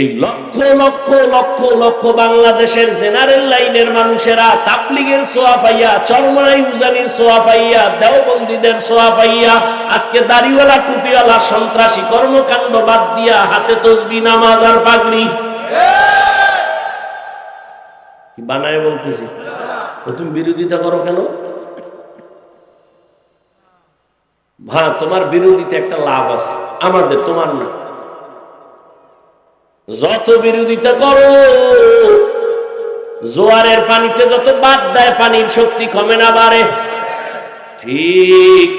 এই লক্ষ লক্ষ লক্ষ লক্ষ বাংলাদেশের জেনারেল লাইনের মানুষেরা তাবলিগের সোয়া পাইয়া চরমাই উজানির সোয়া পাইয়া, দেওবন্দীদের সোয়া পাইয়া, আজকে দাড়িওয়ালা টুপিওয়ালা সন্ত্রাসী কর্মকাণ্ড বাদ দিয়া হাতে তসবি, নামাজ আর পাগড়ি। বানায় বলতেছি? তুমি বিরোধিতা করো কেন? হ্যাঁ তোমার বিরোধিতা একটা লাভ আছে। আমাদের তোমার না। যত বিরোধিতা করো, জোয়ারের পানিতে যত বাদ দেয়, পানির শক্তি কমে না বাড়ে। ঠিক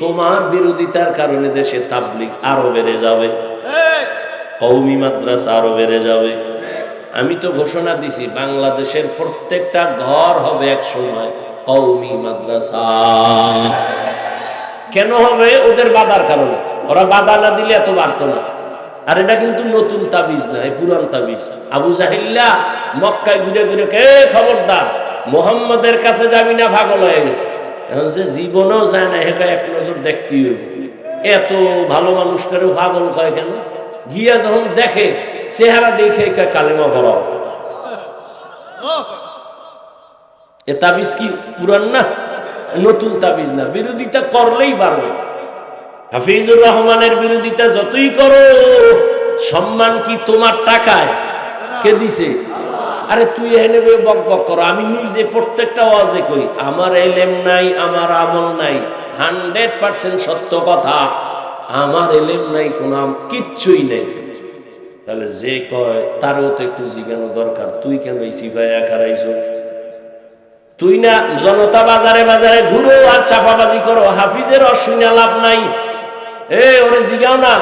তোমার বিরোধিতার কারণে দেশে তাবলিক আরও বেড়ে যাবে। কৌমি মাদ্রাসা আরও বেড়ে যাবে। আমি তো ঘোষণা দিছি, বাংলাদেশের প্রত্যেকটা ঘর হবে এক সময় কৌমি মাদ্রাসা। কেন হবে? ওদের বাধার কারণে। ওরা বাধা না দিলে এত বাড়তো না। আর এটা কিন্তু নতুন তাবিজ না পুরান তাবিজ। আবু জাহিল্লা মক্কায় ঘুরে ঘুরে, কে খবরদার? মোহাম্মদের কাছে যাবি না ভাগল হয়ে গেছে? এখন সে জীবনেও যায় না হেকা এক নজর দেখতে হইব। এত ভালো মানুষটারও পাগল কয় কেন? গিয়া যখন দেখে, চেহারা দেখে কালেমা ভরাও এ তাবিজ কি পুরান না? নতুন তাবিজ না, বিরোধিতা করলেই পারবে। হাফিজুর রহমানের বিরোধিতা যতই করো, সম্মান কি তোমার টাকায়? কে দিছে? আরে তুই এনে বক বক করো, আমি নিজে প্রত্যেকটা ওয়াজে কই, আমার এলেম নাই, আমার আমল নাই, হান্ড্রেড পার্সেন্ট সত্য কথা, আমার এলেম নাই, কোনো কিচ্ছুই নেই। তাহলে যে কয়, তারও তো একটু জিজ্ঞানো দরকার, তুই কেন এই সিফাইয়া খারাইছো তুই না জনতা বাজারে বাজারে ঘুরো আর চাপাবাজি করো, হাফিজের অশুন্য লাভ নাই। এ, ওরে জিগাও না।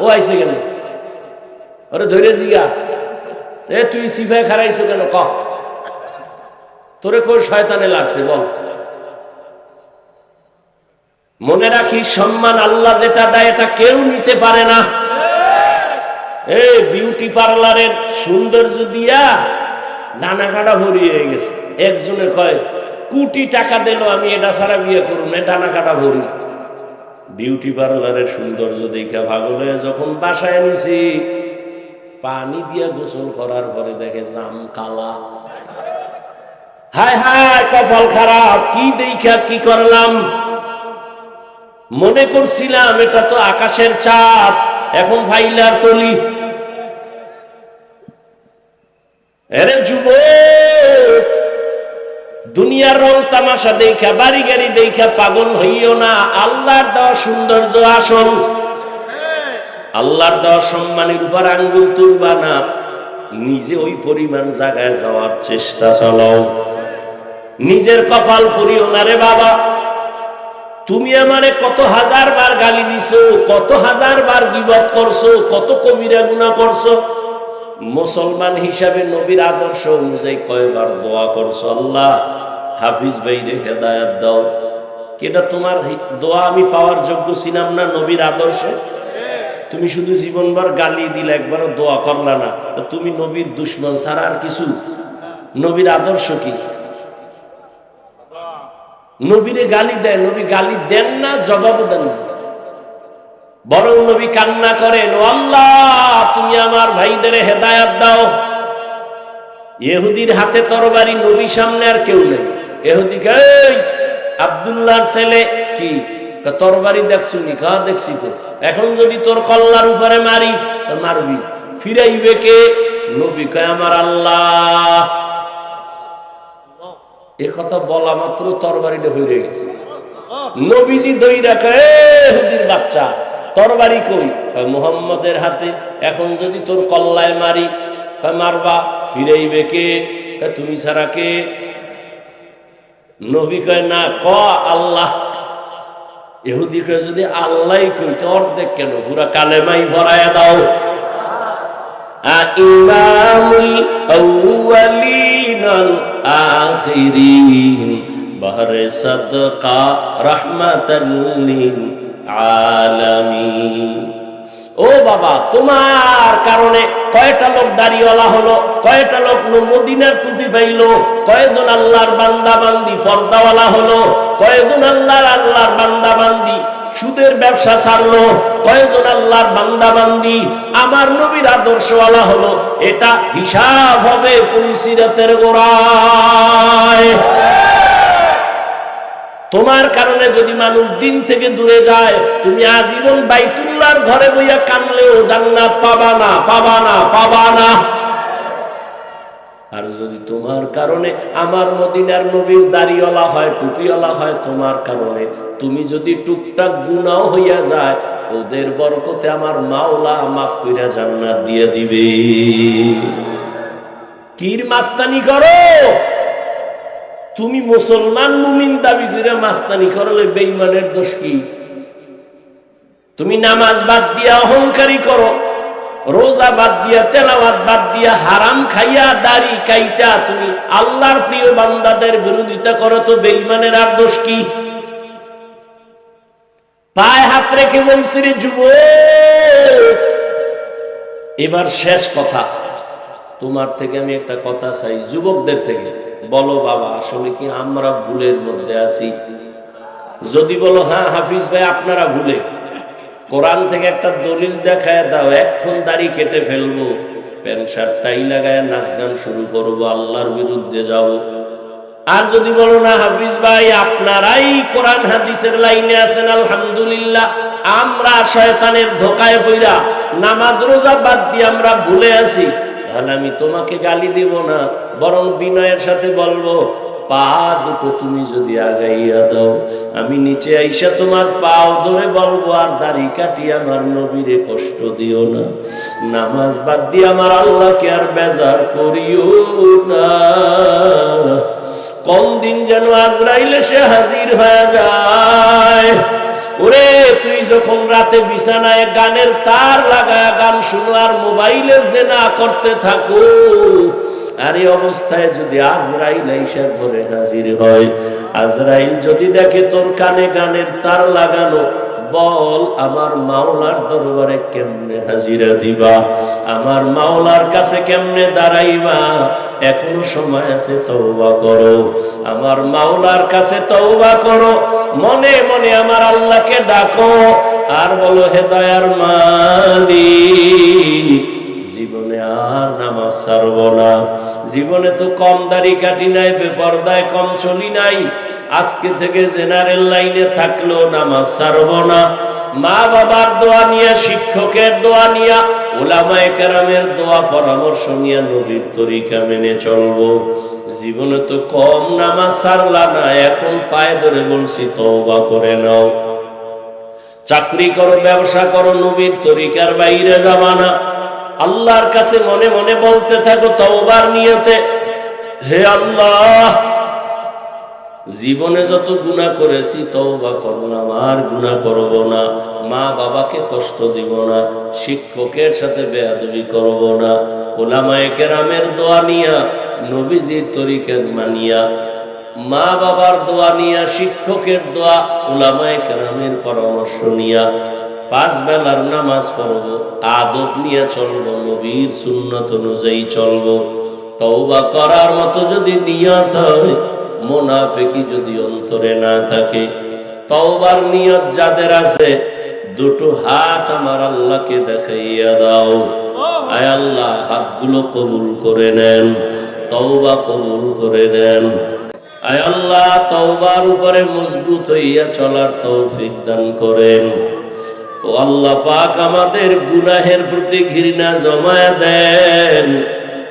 ও আইসে কেন? ওরে ধরে জিগা। এ, তুই কেন? ক। তোরে কই শয়তানে লাগছে বল। মনে রাখি, সম্মান আল্লাহ যেটা দেয়, এটা কেউ নিতে পারে না। এ, বিউটি পার্লারের সৌন্দর্য দিয়া নানা কাটা ভরি হয়ে গেছে। একজনে কয়, কোটি টাকা দিল, আমি এটা ছাড়া বিয়ে করুন এ ডানা কাটা ভরি। বিউটি পার্লারের সৌন্দর্য দেখে ভাগল হয়ে যখন বাসায় নিছি, পানি দিয়ে গোসল করার পরে দেখে জাম কালা। হায় হায়, কপাল খারাপ, কি দেখা কি করলাম? মনে করছিলাম এটা তো আকাশের চাপ এখন ফাইলার তলি। এরে যুব দুনিয়ার রং তামাশা দেখা বাড়ি গাড়ি দেখা পাগল হইও না। আল্লাহর দেওয়া সৌন্দর্য আসল। আল্লাহর দেওয়া সম্মানের উপর আঙ্গুল তুলবা না। নিজে ওই পরিমাণ জায়গায় যাওয়ার চেষ্টা চালাও। নিজের কপাল পরিও না রে বাবা। তুমি আমারে কত হাজার বার গালি দিছো, কত হাজার বার গিবত করছ, কত কবিরা গুণা করছ। মুসলমান হিসাবে নবীর আদর্শ অনুযায়ী কয়বার দোয়া করছ আল্লাহ? হাফিজ ভাইরে হেদায়াত দাও। কেটা তোমার দোয়া আমি পাওয়ার যোগ্য ছিলাম না নবীর আদর্শে? তুমি শুধু জীবনভর গালি দিলে একবারও দোয়া করলা না। তুমি নবীর দুশ্মন ছাড়া আর কিছু? নবীর আদর্শ কি? নবীরে গালি দেয়, নবী গালি দেন না জবাব দেন না। বরং নবী কান্না করেন, "ও আল্লাহ, তুমি আমার ভাইদের হেদায়াত দাও। ইহুদির হাতে তরবারি নবী সামনে আর কেউ নেই। এহুদি আব্দুল্লাহর ছেলে কি? তরবারি দেখছু নি? দেখছি তো। এখন যদি তোর কল্লার উপরে মারি, তো মারবি। ফিরাইবে কে? নবী কয়, আমার আল্লাহ। এ কথা বলা মাত্র তরবারিটা হয়ে গেছে। নবীজি দই রাখে হুদির বাচ্চা তরবারি কই? মুহাম্মদের হাতে। এখন যদি তোর কল্লায় মারি মারবা, ফিরাইবে কে? তুমি ছাড়া কে? নবী কয়, না, ক, আল্লাহ। এহুদি কয়, যদি আল্লাহ কই, তো অর্ধেক কেন? পুরা কালেমাই ভরায় দাও। ইমামুল আউয়ালিন আখিরিন, বাহরে আলামিন। ও বাবা, তোমার কারণে কয়টা লোক দাড়িওয়ালা হলো, কয়টা লোক মদিনার টুপি পাইলো, কয়জন আল্লাহর বান্দা বান্দি পর্দাওয়ালা হলো, কয়জন আল্লাহর আল্লাহর বান্দা বান্দি সুদের ব্যবসা ছাড়লো, কয়জন আল্লাহর বান্দা বান্দি আমার নবীর আদর্শওয়ালা হলো, এটা হিসাব হবে পুলিশিরাতের গোড়ায়। তোমার কারণে যদি মানুষ দিন থেকে দূরে যায়, তুমি আজীবন বাইতুল্লাহর ঘরে বইয়া কানলেও জান্নাত পাবা না পাবা না পাবা না। আর যদি তোমার কারণে আমার মদিনার নবীর দাড়িওয়ালা হয়, টুপিওয়ালা হয়, তোমার কারণে তুমি যদি টুকটাক গুনাও হইয়া যায়, ওদের বরকতে আমার মাওলা মাফ কইরা জান্নাত দিয়ে দিবে। কির মাস্তানি করো? তুমি মুসলমান মুমিন দাবি করে মাস্তানি করলে বেইমানের দোষ কি? তুমি নামাজ বাদ দিয়া অহংকারী করো, রোজা বাদ দিয়া, তেলাওয়াত বাদ দিয়া, হারাম খাইয়া, দাড়ি কাইটা তুমি আল্লাহর প্রিয় বান্দাদের বিরোধিতা করো তো বেইমানের আর দোষ কি? পায়ে হাত রেখে বলছি রে যুব এবার শেষ কথা। তোমার থেকে আমি একটা কথা চাই, যুবকদের থেকে। বলো বাবা, আসলে কি আমরা ভুলের মধ্যে আছি? যদি বলো হ্যাঁ হাফিজ ভাই, আপনারা ভুলে। কোরআন থেকে একটা দলিল দেখায় দাও এখন দাড়ি কেটে ফেলব। প্যান্ট শার্ট টাই লাগায় নাচ গান শুরু করব, আল্লাহর বিরুদ্ধে যাব। আর যদি বলো, না, হাফিজ ভাই, আপনারাই কোরআন হাদিসের লাইনে আছেন, আলহামদুলিল্লাহ। আমরা শয়তানের ধোকায় পইরা নামাজ রোজা বাদ দিয়ে আমরা ভুলে আছি। তাহলে আমি তোমাকে গালি দেব না, বরং বিনয়ের সাথে বলব, পা দুটো তুমি যদি আগাইয়া দাও, আমি নিচে আইসা তোমার পাও ধরে বলব, আর দাড়ি কাটি আমার নবীরে কষ্ট দিও না। নামাজ বাদ দিয়ে আমার আল্লাহকে আর বেজার করিও না। কোন দিন যেন আজরাইলে সে হাজির হয়ে যায়। ওরে, তুই যখন রাতে বিছানায় গানের তার লাগায় গান শুনো আর মোবাইলে জেনা করতে থাকো, আর এই অবস্থায় যদি আজরাইল আইসা ঘরে হাজির হয়, আজরাইল যদি দেখে তোর কানে গানের তার লাগানো বল, আমার মাওলার দরবারে কেমনে হাজিরা দিবা? আমার মাওলার কাছে কেমনে দাঁড়াইবা? এখনও সময় আছে, তওবা করো। আমার মাওলার কাছে তওবা করো। মনে মনে আমার আল্লাহকে ডাকো। আর বলো, হে দয়ার মালিক, জীবনে আর নামাজ ছাড়ব না। জীবনে তো কম দাড়ি কাটি নাই, বেপরদায় কম চলি নাই। আজকে থেকে জেনারেল লাইনে থাকল নামাজ ছাড়ব না। মা বাবার দোয়া নিয়া, শিক্ষকের দোয়া নিয়া, ওলামায়ে কেরামের দোয়া, পরামর্শ নিয়া নবীর তরিকা মেনে চলবো। জীবনে তো কম নামাজ সারলা না, এখন পায়ে ধরে বলছি, তওবা করে নাও। চাকরি করো, ব্যবসা করো, নবীর তরিকার বাইরে যাবা না। আল্লাহর কাছে মনে মনে বলতে থাকো, তওবার নিয়তে, হে আল্লাহ জীবনে যত গুণা করেছি, তওবা করলাম আর গুণা করব না। মা বাবাকে কষ্ট দিব না, শিক্ষকের সাথে বেয়াদবি করব না। ওলামায়ে কেরামের দোয়া নিয়া, নবীজির তরিকের মানিয়া, মা বাবার দোয়া নিয়া, শিক্ষকের দোয়া, ওলামায়ে কেরামের পরামর্শ নিয়া, পাঁচ বেলার নামাজ পড়ব আদব নিয়ে চলব, নবীর সুন্নত অনুযায়ী চলব। তওবা করার মতো যদি নিয়ত হয় মোনাফেকি যদি অন্তরে না থাকে, তওবার নিয়ত যাদের আছে, দুটো হাত আমার আল্লাহকে দেখাইয়া দাও। আয় আল্লাহ, হাতগুলো কবুল করে নেন, তওবা কবুল করে নেন। আয় আল্লাহ, তওবার উপরে মজবুত হইয়া চলার তৌফিক দান করেন। ও আল্লাহ পাক আমাদের গুনাহের প্রতি ঘৃণা জমায় দেন।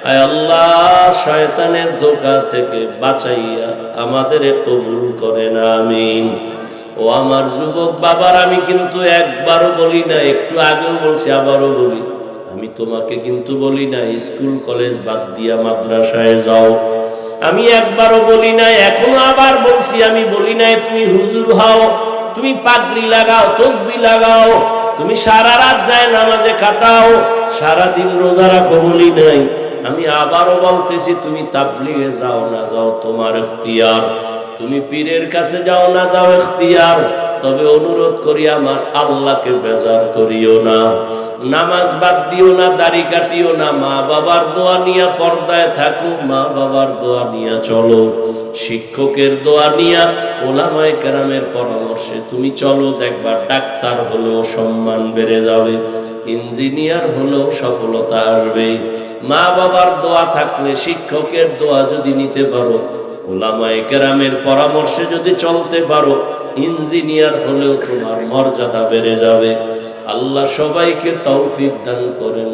আল্লাহ, শয়তানের ধোকা থেকে বাঁচাইয়া আমাদের কবুল করেন আমিন। ও আমার যুবক বাবার, আমি কিন্তু একবারও বলি না, একটু আগেও বলছি, আবারও বলি। আমি তোমাকে কিন্তু বলি না, স্কুল, কলেজ বাদ দিয়া মাদ্রাসায় যাও। আমি একবারও বলি না, এখনও আবার বলছি, আমি বলি নাই, তুমি হুজুর হও, তুমি পাগড়ি লাগাও, তসবি লাগাও, তুমি সারা রাত যায় নামাজে কাটাও সারা দিন রোজা রাখো বলি নাই। আমি আবারও বলতেছি, তুমি তাবলিগে যাও না, যাও তোমার ইখতিয়ার। তুমি পীরের কাছে যাও না, যাও এখতিয়ার তবে অনুরোধ করি, আমার আল্লাহকে বেজার করিও না। নামাজ বাদ দিও না, দাড়ি কাটিও না, মা বাবার দোয়া নিয়া পর্দায় থাকো, মা বাবার দোয়া নিয়া চলো। শিক্ষকের দোয়া নিয়া ওলামায় কেরামের পরামর্শে তুমি চলো, দেখবা ডাক্তার হলেও সম্মান বেড়ে যাবে। ইঞ্জিনিয়ার হলেও সফলতা আসবে। মা বাবার দোয়া থাকলে শিক্ষকের দোয়া যদি নিতে পারো, ওলামায় কেরামের পরামর্শে যদি চলতে পারো, ইঞ্জিনিয়ার হলেও তোমার মর্যাদা বেড়ে যাবে। আল্লাহ সবাইকে তৌফিক দান করেন।